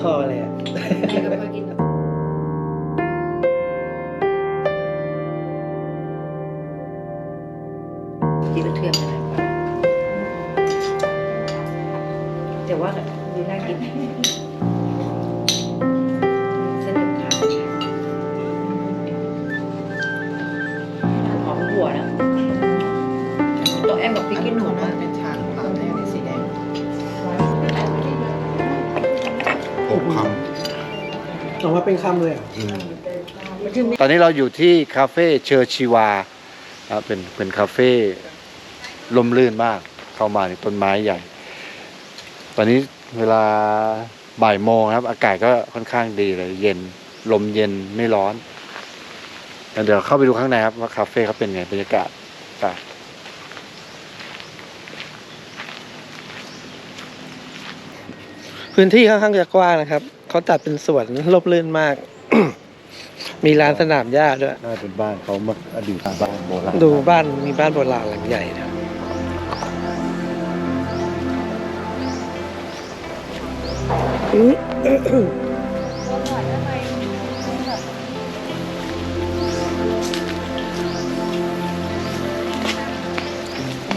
คอเลยอะแม่ก็พอกินแบบกินกระเทียมอะไรกว่าแต่ว่าดูน่ากิน ออกมาเป็นคำเลยอะตอนนี้เราอยู่ที่คาเฟ่เชอร์ชีวาครับเป็นเป็นคาเฟ่ลมลื่นมาก เข้ามาในต้นไม้ใหญ่ ตอนนี้เวลาบ่ายโมงครับ อากาศก็ค่อนข้างดีเลย เย็นลมเย็นไม่ร้อนแล้วเดี๋ยวเข้าไปดูข้างในครับว่าคาเฟ่เขาเป็นไงบรรยากาศไปพื้นที่ค่อนข้างจะกว้างนะครับ เขาจัดเป็นสวนรบรื่นมาก มีร้านสนามหญ้าด้วย น่าเป็นบ้านเขาเมื่ออดีตบ้านโบราณดูบ้านมีบ้านโบราณหลังใหญ่นะ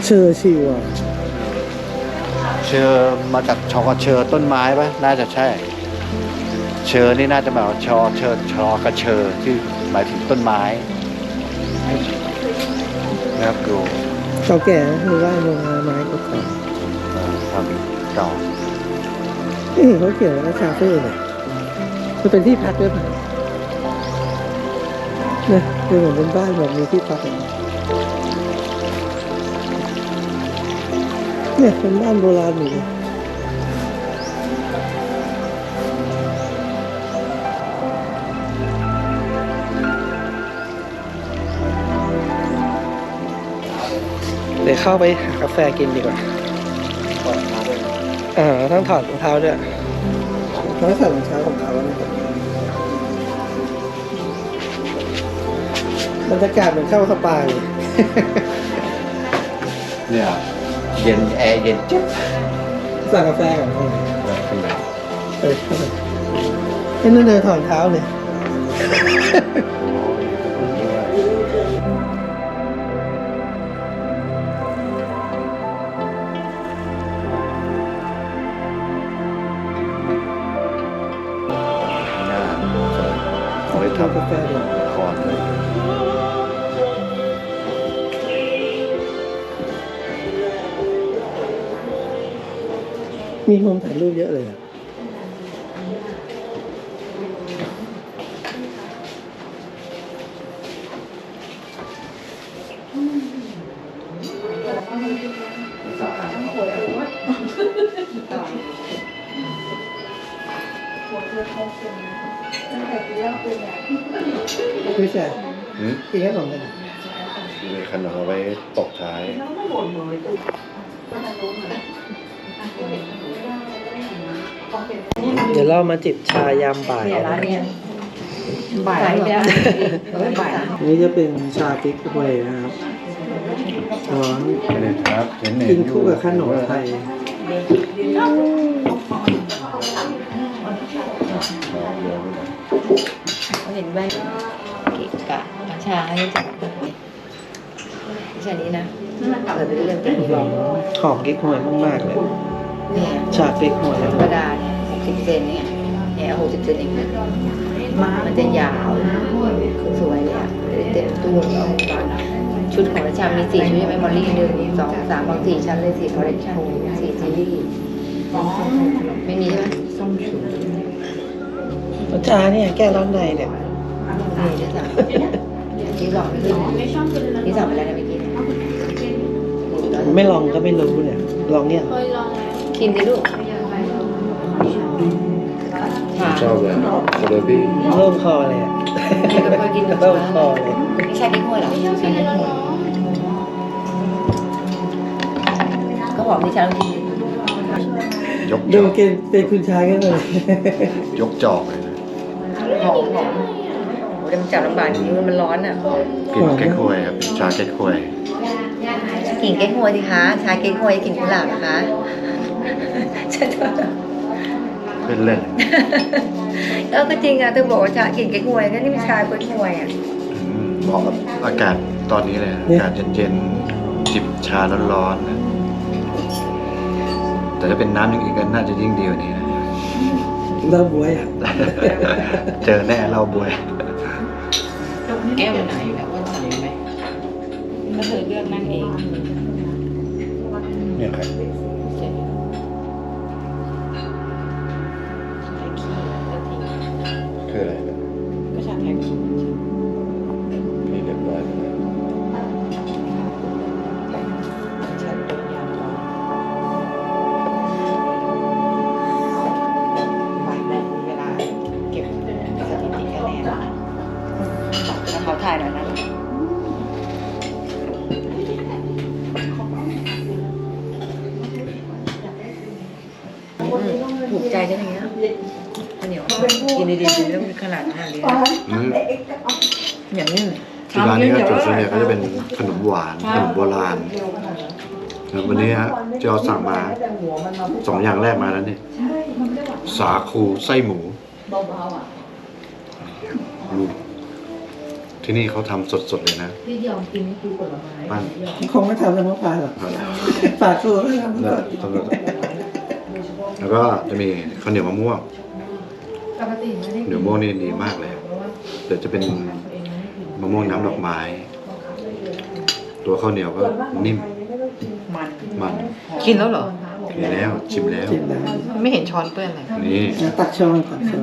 เชอร์ชิวอะ เชอร์มาจากชอกเชอร์ต้นไม้ปะน่าจะใช่ เชอร์นี่น่าจะหมายว่าชอเชอร์ชอกระเชอร์ที่หมายถึงต้นไม้นะครับดูเก่าแก่นะคือว่าโรงงานไม้เก่าเอ่อทำเก่าๆเอ๊ะเขาเขียนว่าคาเฟ่เนี่ยมันเป็นที่พักด้วยป่ะเนี่ยคือเหมือนเป็นบ้านแบบมีที่พักอะเนี่ยเป็นบ้านโบราณอยู่เลย เดี๋ยวเข้าไปหากาแฟกินดีกว่าเออต้องถอดรองเท้าด้วยต้องใส่รองเท้าของเขาแล้วนะครับบรรยากาศเหมือนเข้าสปาเลยเนี่ยเย็นแอร์เย็นจิ๊บสั่งกาแฟก่อนเลยแบบเป็นไงเออเข้าไปเอ้ยนั่นเดินถอดรองเท้าเลย ว้ทกาแฟดีำคอนเลยมีมุมถ่ายรูปเยอะเลยอะ พี่แจ๊หืมกินแค่สองกันอะมีขนมเอาไว้ตกท้าย เดี๋ยวเรามาจิบชายามบ่ายเนี่ยร้านเนี้ยบ่ายแล้วเออบ่ายอันนี้จะเป็นชาพริกเวยนะครับร้อนนี่ครับเห็นเห็กินคู่กับขนมไทย เขาเห็นแว่นเกะกะอาชาให้จับไม่ใช่นี้นะเปิดไปเรื่อยๆลองหอมกิ๊กหวยมากๆเลยเนี่ยชาพริกหวยธรรมดาเนี่ยหกสิบเซนเนี่ยเนี่ยหกสิบเซนเองนะมันจะยาวคือสวยเลยอะเต็มตู้แล้วชุดของราชามีสี่ชุดใช่ไหมมอลลี่หนึ่งสองสามบางสี่ชั้นเลยสี่คอลเลคชั่นสี่ซีรีส์ไม่มีใช่ไหม ส้มฉุนชาเนี่ยแก้ร้อนในเนี่ยนี่ที่สั่งที่สองที่สั่งไปแล้วนะเมื่อกี้เนี่ยไม่ลองก็ไม่รู้เนี่ย ลองเนี่ยกินดิลูกค่ะำชอบเลยโซโลบี้เริ่มคอเลยอะแม่ก็พอกินแบบเริ่มคอเลยไม่ใช่กิ๊กฮวยเหรอใช่กิ๊กฮวยก็บอกดิฉันกินยกจดูอกกินเป็นคุณชายกันเลย ยกจอกเลยนะ หอมหอมโอ้ยมันจับลำบากจริงๆมันร้อนอะกินแก้ควยครับชาแก้ควยกินเก๊กฮวยสิคะชาเก๊กฮวยกินกุหลาบนะคะใช่ไหมเล่นเล่นเออก็จริงอะเธอบอกว่าชากินแก้งวยก็นี่มันชาแก้งวยอะอืมเหมาะกับอากาศตอนนี้เลยนะอากาศเย็นๆจิบชาร้อนๆนะแต่ถ้าเป็นน้ำอย่างอื่นก็น่าจะยิ่งดีกว่านี้นะ เริ่มบวยอะ เจอแน่เราบวย แก้วไหนแล้วว่าสั่งไหมก็เธอเลือกนั่งเอง เนี่ยใครใใจฉันอย่างเงี้ยข้าวเหนียวกินดีๆแล้วมันขนาดขนาดนี้นะอืมอย่างนี้ที่ร้านนี้ก็จุดส่วนใหญ่ก็จะเป็นขนมหวานขนมโบราณแล้ววันนี้ฮะที่เราสั่งมาสองอย่างแรกมาแล้วนี่สาคูไส้หมูลูกที่นี่เขาทำสดๆเลยนะ ที่ยอมกินนี่คือผลไม้ปั้น คงไม่ทำแล้วมะพร้าวหรอกฝากตัวไม่ทำแล้วก่อน แล้วก็จะมีข้าวเหนียวมะม่วงปกติไม่ได้เหนียวมะม่วงนี่ดีมากเลยเดี๋ยวจะเป็นมะม่วงน้ำดอกไม้ ตัวข้าวเหนียวก็นิ่ม มันมัน กินแล้วเหรอกินแล้วชิมแล้วจิ้มแล้วไม่เห็นช้อนเปื้อนเลยนี่แล้วตักช้อนตักช้อน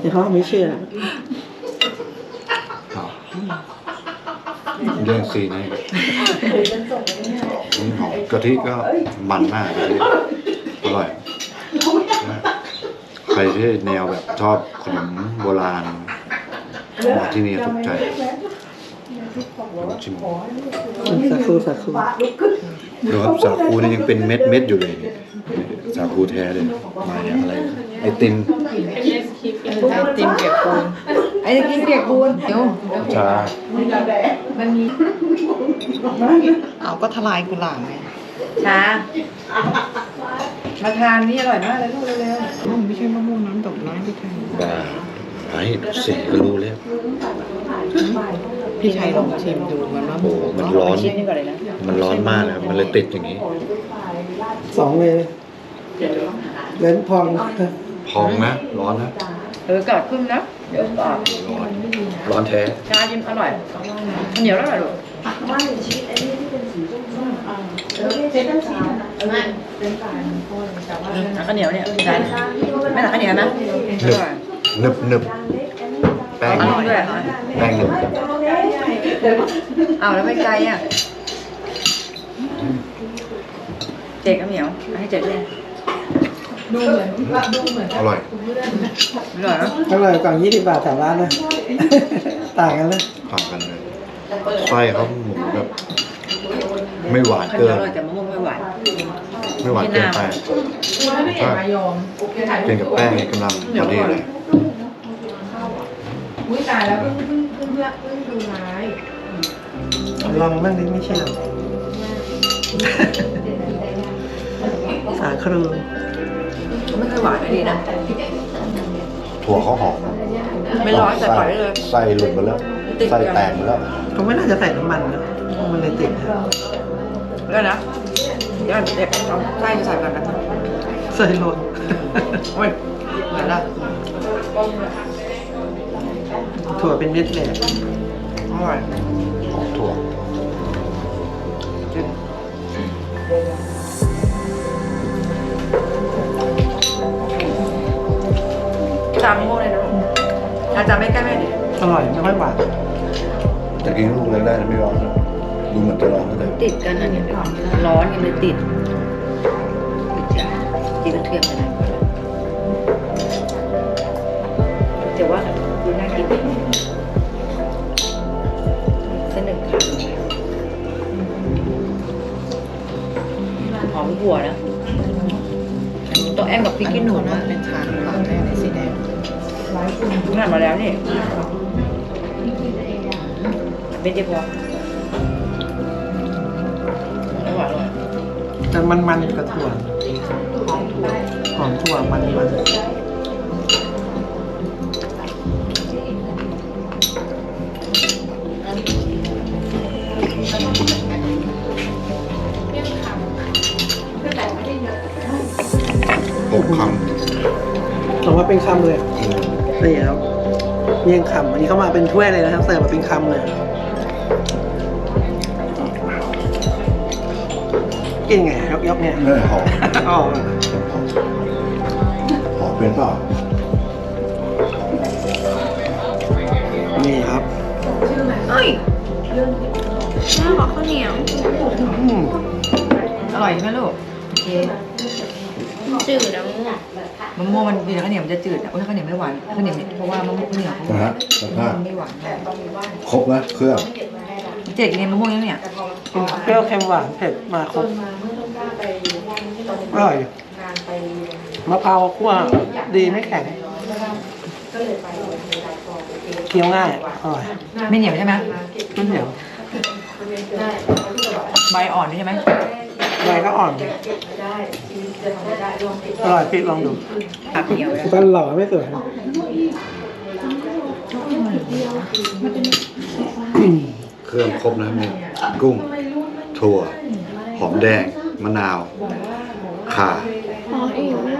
เดี๋ยวเขาไม่เชื่อเรื่องซีนนี่อืมหอมกะทิก็มันมากกะทิอร่อยมากใค รที่แนวแบบชอบขนมโบราณมาที่นี่ถูกใจลองชิมสักครู่สักครู่ดูครับสาคูนี่ยังเป็นเม็ดเม็ดๆอยู่เลยนี่สาคูแท้เลยมาอย่างอะไรไอติมไอติมเปียกปูนไอติมเปียกปูนเดี๋ยวชาเอาก็ทลายกุหลาบไงชา มาทานนี่อร่อยมากเลยลูกเร็วๆไม่ใช่มะม่วงน้ำดอกไม้พี่ชัยบ้าไอ้ดูสีก็รู้แล้ว พี่ชัยลองชิมดูมันมะม่วงโอ้มันร้อนชิมนี่ก่อนเลยนะมันร้อนมากนะครับมันเลยติดอย่างนี้ สองเลยเล่นพอง พองนะร้อนนะเออกอดขึ้นนะเดี๋ยวกอดร้อนร้อนแท้ชาจิ้มอร่อยข้าวเหนียวแล้วอร่อ ยลูกข้าวเหนียวเนี่ยใช่ไม่ตักข้าวเหนียวนะอร่อยหนึบหนึบแป้งอร่อยด้วยแป้งหนึบเอาแล้วไปไกลอะเจ๊ข้าวเหนียวเอาให้เจ๊ด้วยอร่อยอร่อยนะอร่อยกว่ายี่สิบบาทแถวร้านนะต่างกันเลยต่างกันเลยไส้เขาหมูแบบ ไม่หวานข้าวเหนีเกิยวน อร่อยแต่มะม่วงไม่หวาน ไม่หวานเกินไปใช่กินกับแป้งนี่กำลังพอดีเลยลองบ้างดิไม่เชื่อสาครูไม่เคยหวานเลยดีนะ ถั่วเขาหอมไม่ร้อนแต่ปล่อยได้เลย ไส้หลุดมาแล้วติดกันไส้แตกมาแล้ว เขาไม่น่าจะใส่น้ำมันนะมันเลยติดนะ แล้วนะเดี๋ยวเด็กเอาไส้ใส่ก่อนนะใส่โรนโอ้ยเหมือนละถั่วเป็นเม็ดเลยอร่อยหอมถั่วจามโม่เลยนะลูกอาจารย์ไม่ใกล้แม่ดิอร่อยไม่ค่อยหวานแต่กินลูกแรกๆไม่ร้อนนะ ดูเหมือนจะร้อนก็ได้ติดกันอันนี้ร้อนยังไม่ติดติดกระเทียมอะไรแต่ว่าดูน่ากินเส้นหนึ่งค่ะหอมหัวนะต้องแอมกับพริกขี้หนูนะเป็นชาหวานแน่ในสีแดงงานมาแล้วนี่เป็นเดียวพอ อร่อยอร่อยแต่มันมันๆกับถั่วหอมถั่วหอมถั่วมันมันหกคออกมาเป็นคำเลยนี่ครับเมี่ยงคำอันนี้เข้ามาเป็นถ้วยเลยนะครับเสิร์ฟมาเป็นคำเลย กินไงยกยกๆเนี่ยำเนื้อหอมอ๋อหอมเป็นเปล่านี่ครับเอ้ยแม่บอกข้าวเหนียวอืมอร่อยใช่ไหมลูกโอเคจืดแล้วเนี่ยมะม่วงมันกินกับข้าวเหนียวมันจะจืดอะโอ้ยข้าวเหนียวไม่หวานข้าวเหนียวเพราะว่ามะม่วงข้าวเหนียวนะฮะสภาพมันไม่หวานแบบครบนะเครื่องเจ๊กินมะม่วงยังเนี่ย เปรี้ยวเค็มหวานเผ็ดมาครบอร่อยมะพร้าวคั่วดีไม่แข็งเคี้ยวง่ายอร่อย ไม่เหนียวใช่ไหม ไม่เหนียวใบอ่อนด้วยใช่ไหมใบก็อ่อนอร่อยพี่ลองดูตัดเหนียวเลยฟันหล่อไม่สวยเครื่องครบนะมีกุ้ง ถั่ว หอมแดง มะนาว ข่าพออีกนะ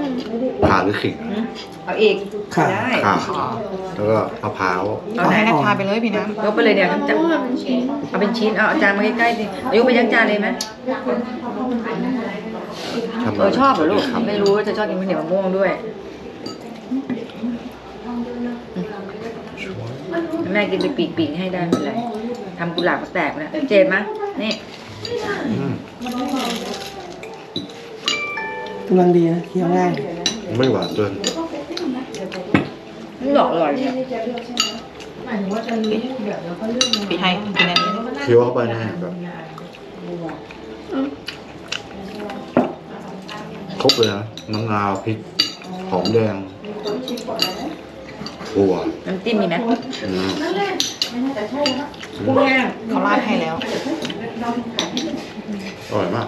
ข่าหรือขิง เอาอีกค่ะ ได้ข่าแล้วก็มะพร้าว เอาไหนนะทาไปเลยพี่น้ำยกไปเลยเนี่ยทั้งจานว่ามันชิ้นเอาเป็นชิ้น เอาเอาจานมาใกล้ๆสิเอายกไปทั้งจานเลยไหมทำเออชอบเหรอลูกครับไม่รู้ว่าจะชอบกินข้าวเหนียวมะม่วงด้วยแม่กินไปปีกๆให้ได้ไม่เป็นไรทำกุหลาบก็แตกแล้วเจนมะนี่อืม กำลังดีนะเคี้ยวง่ายไม่หวานเกินนี่หลอกอร่อยเนี่ยปีให้กินอันนี้เคี้ยวเข้าไปนะแบบครบเลยนะมะนาวพริกหอมแดงถั่วน้ำจิ้มมีไหมอืมกุ้งแห้งเขาราดให้แล้ว อร่อยมาก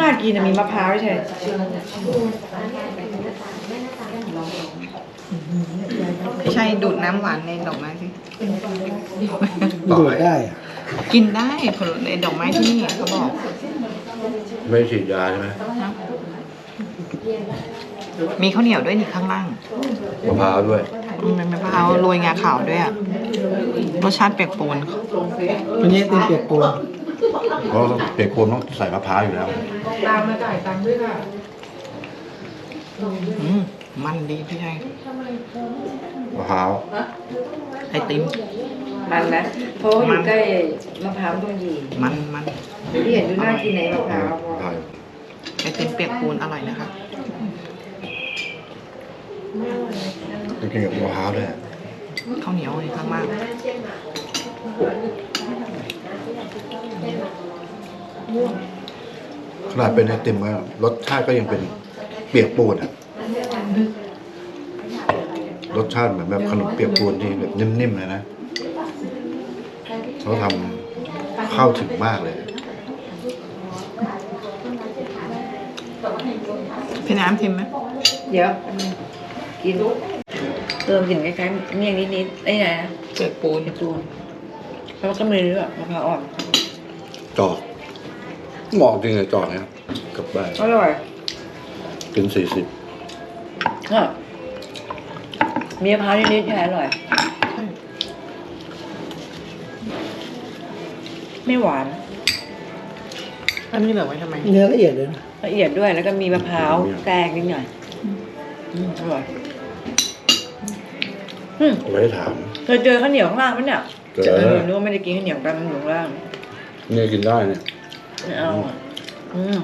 น่ากินอะมีมะพร้าวด้วยใช่ไม่ใช่ดูดน้ำหวานในดอกไม้สิ ดูดได้อะกินได้ผลในดอกไม้ที่นี่เขาบอก ไม่ฉีดยาใช่ไหมมีข้าวเหนียวด้วยนี่ข้างล่างมะพร้าวด้วยอืมมะพร้าวโรยงาขาวด้วยอะรสชาติเปียกปูนอันนี้เป็นเปียกปูน เพราะเปียกปูนต้องใส่มะพร้าวอยู่แล้วอืมมันดีพี่ชัยมะพร้าว ไอติม มันนะเพราะว่าอยู่ใกล้มะพร้าวต้องดีมันมันที่เห็นดูน่ากินไหนมะพร้าวใช่ไอติมเปียกปูนอร่อยนะคะต้องกินกับมะพร้าวด้วยข้าวเหนียวนี่ข้างล่าง ขนาดเป็นไอติมก็รสชาติก็ยังเป็นเปียกปูนอะ รสชาติเหมือนแบบขนมเปียกปูนที่แบบนิ่มๆเลยนะเขาทำเข้าถึงมากเลยพี่น้ำทิมไหมเดี๋ยวกินเติมกลิ่นคล้ายๆเมี่ยงนิดๆไอ้ไหนนะเปียกปูนเป็นปูน แล้วก็มีเรื่องมะพร้าวอ่อนจอกเหมาะจริงเลยจอกเนี่ยกลับบ้านอร่อยกินสี่สิบอะมีมะพร้าวนิดๆใช่ไหมอร่อย ไม่หวาน อันนี้เหลือไว้ทำไม เนื้อละเอียดเลยนะละเอียดด้วยแล้วก็มีมะพร้าวแตกนิดหน่อยอืมอร่อยอืมเอาไว้ถามเคยเจอข้าวเหนียวข้างล่างไหมเนี่ย เจอเออนึกว่าไม่ได้กินข้าวเหนียวกันมันอยู่ข้างล่างเนี่ยกินได้เนี่ยไม่เอาอะอืม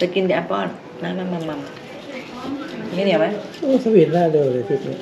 จะกินแต่แอปเปิ้ลน้ำมันมันมันข้าวเหนียวไหม โอ้สวีทน่าเดินเลยทริปนี้